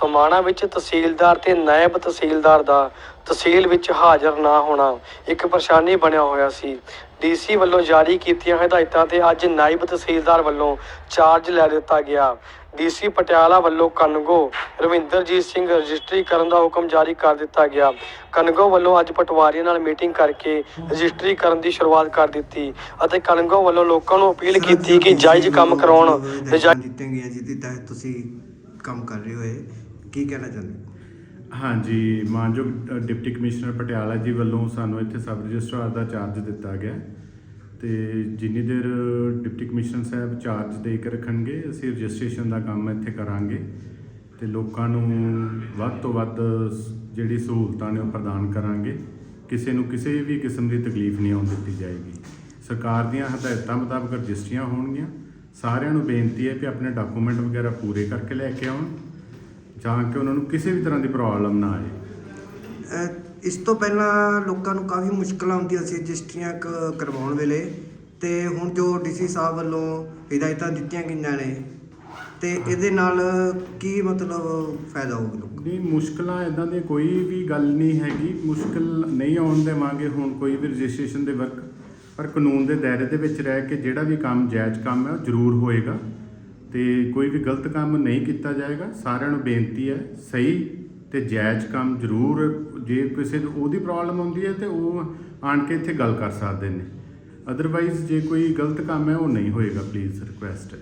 ਸਮਾਣਾ ਵਿੱਚ ਤਹਿਸੀਲਦਾਰ ਤੇ ਨਾਇਬ ਤਹਿਸੀਲਦਾਰ ਦਾ ਤਹਿਸੀਲ ਵਿੱਚ ਹਾਜ਼ਰ ਨਾ ਹੋਣਾ ਇੱਕ ਪਰੇਸ਼ਾਨੀ ਬਣਿਆ ਹੋਇਆ ਸੀ। ਡੀਸੀ ਵੱਲੋਂ ਜਾਰੀ ਕੀਤੀਆਂ ਹਦਾਇਤਾਂ ਤੇ ਅੱਜ ਨਾਇਬ ਤਹਿਸੀਲਦਾਰ ਵੱਲੋਂ ਚਾਰਜ ਲੈ ਦਿੱਤਾ ਗਿਆ। ਡੀਸੀ ਪਟਿਆਲਾ ਵੱਲੋਂ ਕਨਗੋ ਰਵਿੰਦਰਜੀਤ ਸਿੰਘ ਰਜਿਸਟਰੀ ਕਰਨ ਦਾ ਹੁਕਮ ਜਾਰੀ ਕਰ ਦਿੱਤਾ ਗਿਆ। ਕਨਗੋ ਵੱਲੋਂ ਅੱਜ ਪਟਵਾਰੀਆਂ ਨਾਲ ਮੀਟਿੰਗ ਕਰਕੇ ਰਜਿਸਟਰੀ ਕਰਨ ਦੀ ਸ਼ੁਰੂਆਤ ਕਰ ਦਿੱਤੀ ਅਤੇ ਕਨਗੋ ਵੱਲੋਂ ਲੋਕਾਂ ਨੂੰ ਅਪੀਲ ਕੀਤੀ ਕਿ ਜਾਇਜ਼ ਕੰਮ ਕਰਾਉਣ ਦਿੱਤੇ ਗਏ ਜਿਹਦੇ ਤਹਿਤ ਤੁਸੀਂ ਕੰਮ ਕਰ ਰਹੇ ਹੋਏ ਕੀ ਕਹਿਣਾ ਚਾਹੁੰਦੇ ਹਾਂਜੀ, ਮਾਨਯੋਗ ਡਿਪਟੀ ਕਮਿਸ਼ਨਰ ਪਟਿਆਲਾ ਜੀ ਵੱਲੋਂ ਸਾਨੂੰ ਇੱਥੇ ਸਬ ਰਜਿਸਟਰਾਰ ਦਾ ਚਾਰਜ ਦਿੱਤਾ ਗਿਆ। ਤੇ ਜਿੰਨੀ ਦੇਰ ਡਿਪਟੀ ਕਮਿਸ਼ਨਰ ਸਾਹਿਬ ਚਾਰਜ ਦੇ ਕੇ ਰੱਖਣਗੇ, ਅਸੀਂ ਰਜਿਸਟ੍ਰੇਸ਼ਨ ਦਾ ਕੰਮ ਇੱਥੇ ਕਰਾਂਗੇ। ਤੇ ਲੋਕਾਂ ਨੂੰ ਵੱਧ ਤੋਂ ਵੱਧ ਜਿਹੜੀ ਸਹੂਲਤਾਂ ਨੇ ਉਹ ਪ੍ਰਦਾਨ ਕਰਾਂਗੇ। ਕਿਸੇ ਨੂੰ ਕਿਸੇ ਵੀ ਕਿਸਮ ਦੀ ਤਕਲੀਫ ਨਹੀਂ ਆਉਣ ਦਿੱਤੀ ਜਾਏਗੀ। ਸਰਕਾਰ ਦੀਆਂ ਹਦਾਇਤਾਂ ਮੁਤਾਬਕ ਰਜਿਸਟਰੀਆਂ ਹੋਣਗੀਆਂ। ਸਾਰਿਆਂ ਨੂੰ ਬੇਨਤੀ ਹੈ ਕਿ ਆਪਣੇ ਡਾਕੂਮੈਂਟ ਵਗੈਰਾ ਪੂਰੇ ਕਰਕੇ ਲੈ ਕੇ ਆਉਣ। ਜਾਂ ਕਿ ਉਹਨਾਂ ਨੂੰ ਕਿਸੇ ਵੀ ਤਰ੍ਹਾਂ ਦੀ ਪ੍ਰੋਬਲਮ ਨਾ ਆਏ। ਇਸ ਤੋਂ ਪਹਿਲਾਂ ਲੋਕਾਂ ਨੂੰ ਕਾਫੀ ਮੁਸ਼ਕਲਾਂ ਆਉਂਦੀਆਂ ਸੀ ਰਜਿਸਟਰੀਆਂ ਕਰਵਾਉਣ ਵੇਲੇ ਤੇ ਹੁਣ ਜੋ ਡੀਸੀ ਸਾਹਿਬ ਵੱਲੋਂ ਹਦਾਇਤਾਂ ਦਿੱਤੀਆਂ ਗਈਆਂ ਨੇ ਤੇ ਇਹਦੇ ਨਾਲ ਕੀ ਮਤਲਬ ਫਾਇਦਾ ਹੋਊਗਾ ਲੋਕਾਂ ਨੂੰ? ਨਹੀਂ ਮੁਸ਼ਕਲਾਂ ਇਦਾਂ ਦੀ ਕੋਈ ਵੀ ਗੱਲ ਨਹੀਂ ਹੈਗੀ। ਮੁਸ਼ਕਲ ਨਹੀਂ ਆਉਣ ਦੇਵਾਂਗੇ ਹੁਣ ਕੋਈ ਵੀ ਰਜਿਸਟ੍ਰੇਸ਼ਨ ਦੇ ਵਰਕ। ਪਰ ਕਾਨੂੰਨ ਦੇ ਦਾਇਰੇ ਦੇ ਵਿੱਚ ਰਹਿ ਕੇ ਜਿਹੜਾ ਵੀ ਕੰਮ ਜਾਇਜ਼ ਕੰਮ ਹੈ ਉਹ ਜ਼ਰੂਰ ਹੋਏਗਾ। ਤੇ ਕੋਈ ਵੀ ਗਲਤ ਕੰਮ ਨਹੀਂ ਕੀਤਾ ਜਾਏਗਾ। ਸਾਰਿਆਂ ਨੂੰ ਬੇਨਤੀ ਹੈ, ਸਹੀ ਤੇ ਜਾਇਜ਼ ਕੰਮ ਜ਼ਰੂਰ, ਜੇ ਕਿਸੇ ਨੂੰ ਉਹਦੀ ਪ੍ਰੋਬਲਮ ਹੁੰਦੀ ਹੈ ਤੇ ਉਹ ਆਣ ਕੇ ਇੱਥੇ ਗੱਲ ਕਰ ਸਕਦੇ ਨੇ। ਅਦਰਵਾਈਜ਼ ਜੇ ਕੋਈ ਗਲਤ ਕੰਮ ਹੈ, ਉਹ ਨਹੀਂ ਹੋਏਗਾ ਪਲੀਜ਼ ਰਿਕੁਐਸਟ ਹੈ